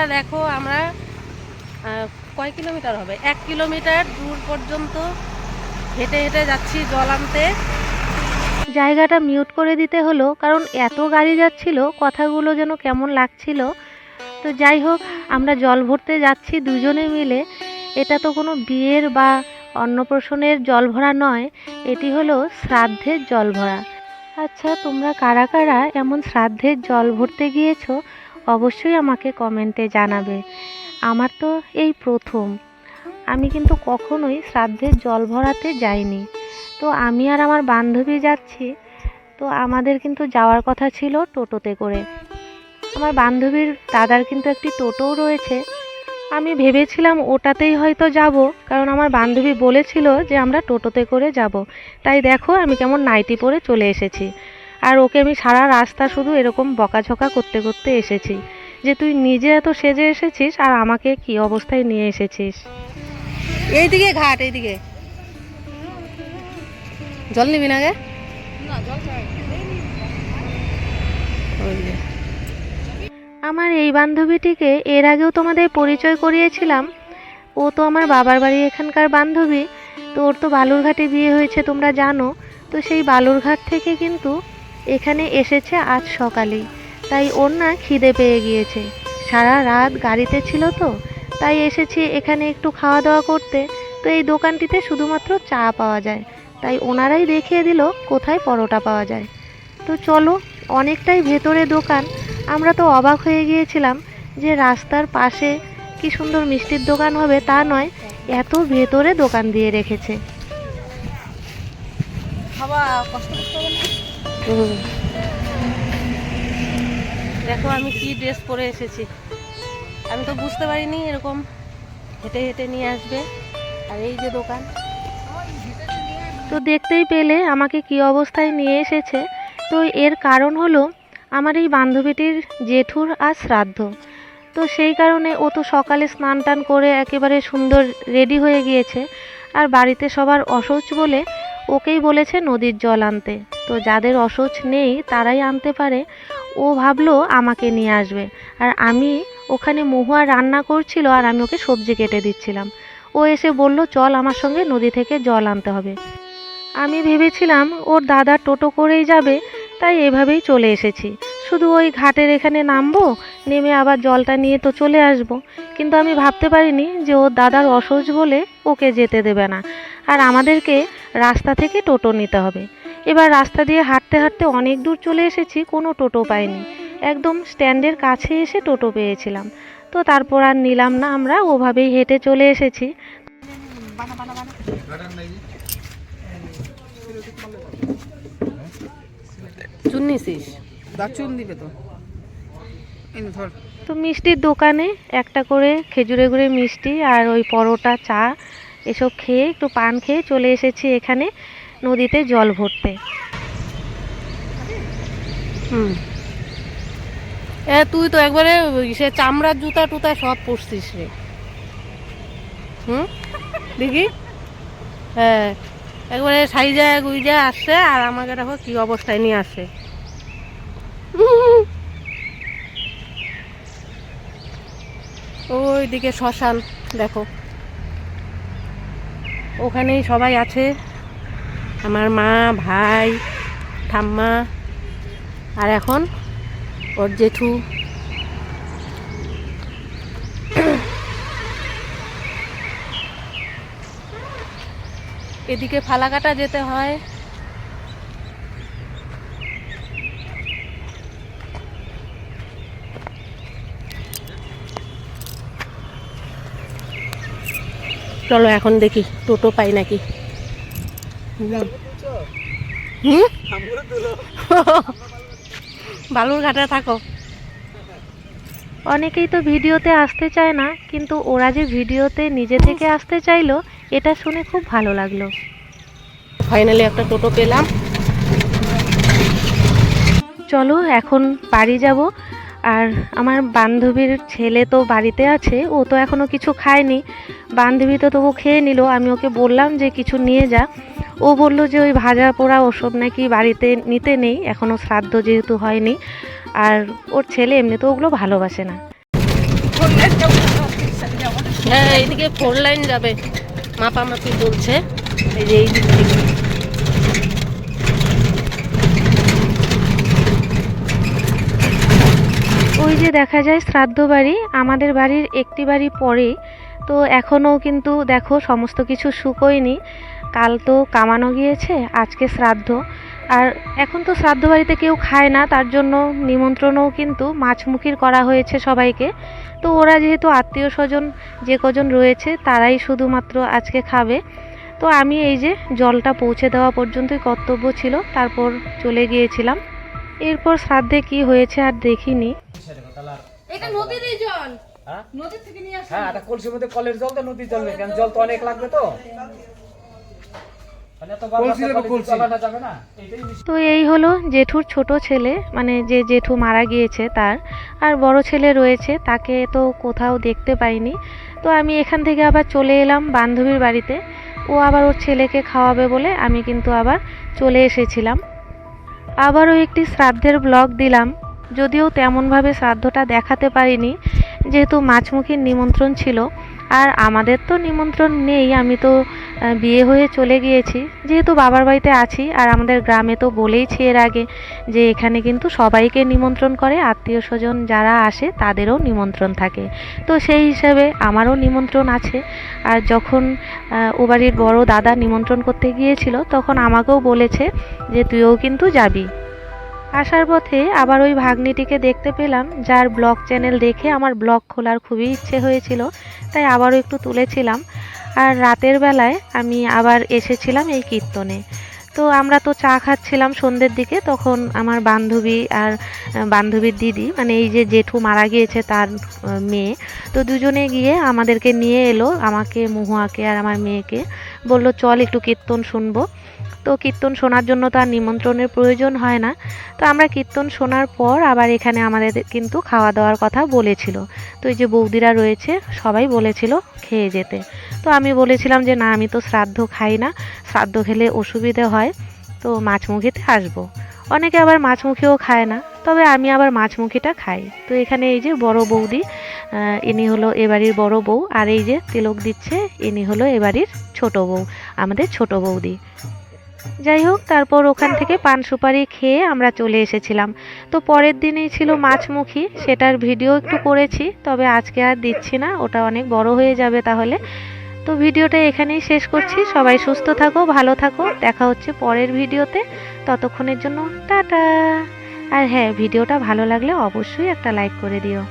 বন্ধুরা দেখো, আমরা কয় কিলোমিটার হবে? এক কিলোমিটার দূর পর্যন্ত হেঁটে হেঁটে যাচ্ছি জল আনতে। জায়গাটা মিউট করে দিতে হলো, কারণ এত গাড়ি যাচ্ছিল, কথাগুলো যেন কেমন লাগছিল। তো যাই হোক, আমরা জল ভরতে যাচ্ছি দুজনে মিলে। এটা তো কোনো বিয়ের বা অন্নপ্রাশনের জল ভরা নয়, এটি হলো শ্রাদ্ধের জল ভরা। আচ্ছা তোমরা কারা কারা এমন শ্রাদ্ধের জল ভরতে গিয়েছো? অবশ্যই আমাকে কমেন্টে জানাবে। আমার তো এই প্রথম। আমি কিন্তু কখনোই শ্রাদ্ধের জল ভরাতে যাইনি। তো আমি আর আমার বান্ধবী যাচ্ছি, তো আমাদের কিন্তু যাওয়ার কথা ছিল টোটোতে করে। আমার বান্ধবীর দাদার কিন্তু একটি টোটোও রয়েছে। আমি ভেবেছিলাম ওটাতেই হয়তো যাব, কারণ আমার বান্ধবী বলেছিল যে আমরা টোটোতে করে যাব। তাই দেখো আমি কেমন নাইটি পরে চলে এসেছি। আর ওকে আমি সারা রাস্তা শুধু এরকম বকাঝকা করতে করতে এসেছি যে তুই নিজে এত সেজে এসেছিস আর আমাকে কি অবস্থায় নিয়ে এসেছিস? এইদিকে ঘাট এইদিকে। জল নিবি না গে আমার এই বান্ধবীটিকে এর আগেও তোমাদের পরিচয় করিয়েছিলাম। ও তো আমার বাবার বাড়ি এখানকার বান্ধবী। তো ওর তো বালুরঘাটে বিয়ে হয়েছে তোমরা জানো। তো সেই বালুরঘাট থেকে কিন্তু এখানে এসেছে আজ সকালেই। তাই ওর না খিদে পেয়ে গিয়েছে। সারা রাত গাড়িতে ছিল তো, তাই এসেছি এখানে একটু খাওয়া দাওয়া করতে। তো এই দোকানটিতে শুধুমাত্র চা পাওয়া যায়। তাই ওনারাই দেখিয়ে দিল কোথায় পরোটা পাওয়া যায়। তো চলো, অনেকটাই ভেতরে দোকান। আমরা তো অবাক হয়ে গিয়েছিলাম যে রাস্তার পাশে কি সুন্দর মিষ্টির দোকান হবে তা নয়, এত ভেতরে দোকান দিয়ে রেখেছে। খাওয়া কষ্ট। দেখো আমি কি ড্রেস পরে এসেছি। আমি তো বুঝতে পারিনি এরকম হেঁটে হেঁটে নিয়ে আসবে। আর এই যে দোকান। তো দেখতেই পেলে আমাকে কি অবস্থায় নিয়ে এসেছে। তো এর কারণ হলো আমার এই বান্ধবীটির জেঠুর আর শ্রাদ্ধ। তো সেই কারণে ও তো সকালে স্নান টান করে একেবারে সুন্দর রেডি হয়ে গিয়েছে। আর বাড়িতে সবার অশৌচ বলে ওকেই বলেছে নদীর জল আনতে। তো যাদের অসচ নেই তারাই আনতে পারে। ও ভাবলো আমাকে নিয়ে আসবে। আর আমি ওখানে মহুয়া রান্না করছিল আর আমি ওকে সবজি কেটে দিচ্ছিলাম। ও এসে বলল, চল আমার সঙ্গে নদী থেকে জল আনতে হবে। আমি ভেবেছিলাম, ওর দাদা টোটো করেই যাবে, তাই এভাবেই চলে এসেছি। শুধু ওই ঘাটের এখানে নামবো, নেমে আবার জলটা নিয়ে তো চলে আসব। কিন্তু আমি ভাবতে পারিনি যে ওর দাদার অসহজ বলে ওকে যেতে দেবে না। আর আমাদেরকে রাস্তা থেকে টোটো নিতে হবে। এবার রাস্তা দিয়ে হাঁটতে হাঁটতে অনেক দূর চলে এসেছি কোনো টোটো পাইনি। একদম স্ট্যান্ডের কাছে এসে টোটো পেয়েছিলাম। তো তারপর আর নিলাম না আমরা ওভাবেই হেঁটে চলে এসেছি। তো মিষ্টির দোকানে একটা করে খেজুরে গুড়ে মিষ্টি আর ওই পরোটা চা এসব খেয়ে একটু পান খেয়ে চলে এসেছি এখানে। নদীতে জল ভরতে। হুম। এ, তুই তো একবারে সে চামড়ার জুতা টুতা সব পরছিস রে। হুম? দেখি। হ্যাঁ একবারে সাইজা গুইজা আসছে, আর আমাকে দেখো কি অবস্থায় নিয়ে আসে। ওইদিকে শ্মশান, দেখো। ওখানেই সবাই আছে। আমার মা, ভাই, ঠাম্মা আর এখন ওর জেঠু। এদিকে ফালাকাটা যেতে হয়। চলো এখন দেখি, টোটো পাই নাকি? বালুরঘাটে থাকো। অনেকেই তো ভিডিওতে আসতে চায় না কিন্তু ওরা যে ভিডিওতে নিজে থেকে আসতে চাইলো এটা শুনে খুব ভালো লাগল। ফাইনালি একটা টোটো পেলাম। চলো এখন বাড়ি যাব। আর আমার বান্ধবীর ছেলে তো বাড়িতে আছে ও তো এখনও কিছু খায়নি। বান্ধবী তো তবু খেয়ে নিল আমি ওকে বললাম যে কিছু নিয়ে যা। ও বলল যে ওই ভাজা পোড়া ওসব নাকি বাড়িতে নিতে নেই এখনও শ্রাদ্ধ যেহেতু হয়নি। আর ওর ছেলে এমনি তো ওগুলো ভালোবাসে না। হ্যাঁ এইদিকে ফোর লাইন যাবে। মাপামাপি চলছে এই যে এই দিক থেকে ওই যে দেখা যায় শ্রাদ্ধ বাড়ি আমাদের বাড়ির একটি বাড়ি পরে তো এখনও কিন্তু দেখো সমস্ত কিছু শুকোয়নি। কাল তো কামানো গিয়েছে আজকে শ্রাদ্ধ। আর এখন তো শ্রাদ্ধ বাড়িতে কেউ খায় না তার জন্য নিমন্ত্রণও কিন্তু মাছমুখির করা হয়েছে সবাইকে। তো ওরা যেহেতু আত্মীয় স্বজন যে কজন রয়েছে তারাই শুধুমাত্র আজকে খাবে। তো আমি এই যে জলটা পৌঁছে দেওয়া পর্যন্তই কর্তব্য ছিল তারপর চলে গিয়েছিলাম। এরপর শ্রাদ্ধে কি হয়েছে আর দেখিনি। এটা নদীরই জল? হ্যাঁ? নদী থেকে নিয়ে আসা হ্যাঁ কলসির মধ্যে কলের জল তো নদীর জল নেই কারণ জল তো অনেক লাগবে তো। তো এই হলো জেঠুর ছোট ছেলে মানে যে জেঠু মারা গিয়েছে তার আর বড় ছেলে রয়েছে তাকে তো কোথাও দেখতে পাইনি। তো আমি এখান থেকে আবার চলে এলাম বান্ধবীর বাড়িতে। ও আবার ওর ছেলেকে খাওয়াবে বলে আমি কিন্তু আবার চলে এসেছিলাম। আবারও একটি শ্রাদ্ধের ব্লগ দিলাম যদিও তেমনভাবে শ্রাদ্ধটা দেখাতে পারিনি যেহেতু মাছমুখীর নিমন্ত্রণ ছিল। আর আমাদের তো নিমন্ত্রণ নেই, আমি তো বিয়ে হয়ে চলে গিয়েছি। যেহেতু বাবার বাড়িতে আছি, আর আমাদের গ্রামে তো বলেইছি এর আগে যে এখানে কিন্তু সবাইকে নিমন্ত্রণ করে, আত্মীয় স্বজন যারা আসে তাদেরও নিমন্ত্রণ থাকে। তো সেই হিসাবে আমারও নিমন্ত্রণ আছে। আর যখন ও বাড়ির বড় দাদা নিমন্ত্রণ করতে গিয়েছিল, তখন আমাকেও বলেছে যে তুইও কিন্তু যাবি। আসার পথে আবার ওই ভাগ্নিটিকে দেখতে পেলাম, যার ব্লগ চ্যানেল দেখে আমার ব্লগ খোলার খুবই ইচ্ছে হয়েছিল, তাই আবারও একটু তুলেছিলাম। আর রাতের বেলায় আমি আবার এসেছিলাম এই কীর্তনে। তো আমরা তো চা খাচ্ছিলাম সন্ধ্যের দিকে, তখন আমার বান্ধবী আর বান্ধবীর দিদি মানে এই যে জেঠু মারা গিয়েছে তার মেয়ে, তো দুজনে গিয়ে আমাদেরকে নিয়ে এলো, আমাকে, মহুয়াকে আর আমার মেয়েকে, বলল, চল একটু কীর্তন শুনব। তো কীর্তন শোনার জন্য তো আর নিমন্ত্রণের প্রয়োজন হয় না। তো আমরা কীর্তন শোনার পর আবার এখানে আমাদের কিন্তু খাওয়া দাওয়ার কথা বলেছিল। তো এই যে বৌদিরা রয়েছে, সবাই বলেছিল খেয়ে যেতে। তো আমি বলেছিলাম যে, না, আমি তো শ্রাদ্ধ খাই না, শ্রাদ্ধ খেলে অসুবিধে হয়, তো মাছমুখিতে আসব। অনেকে আবার মাছমুখিও খায় না, তবে আমি আবার মাছমুখিটা খাই। তো এখানে এই যে বড় বৌদি ইনি হলো এবাড়ির বড় বউ, আর এই যে তিলক দিচ্ছে, ইনি হলো এবাড়ির ছোট বউ, আমাদের ছোট বৌদি। যাই হোক, তারপর ওখান থেকে পান সুপারি খেয়ে আমরা চলে এসেছিলাম। তো পরের দিনেই ছিল মাছমুখী, সেটার ভিডিও একটু করেছি, তবে আজকে আর দিচ্ছি না, ওটা অনেক বড় হয়ে যাবে তাহলে। তো ভিডিওটা এখানেই শেষ করছি, সবাই সুস্থ থাকো, ভালো থাকো, দেখা হচ্ছে পরের ভিডিওতে, ততক্ষণের জন্য টাটা। আর হ্যাঁ ভিডিওটা ভালো লাগলে অবশ্যই একটা লাইক করে দিও।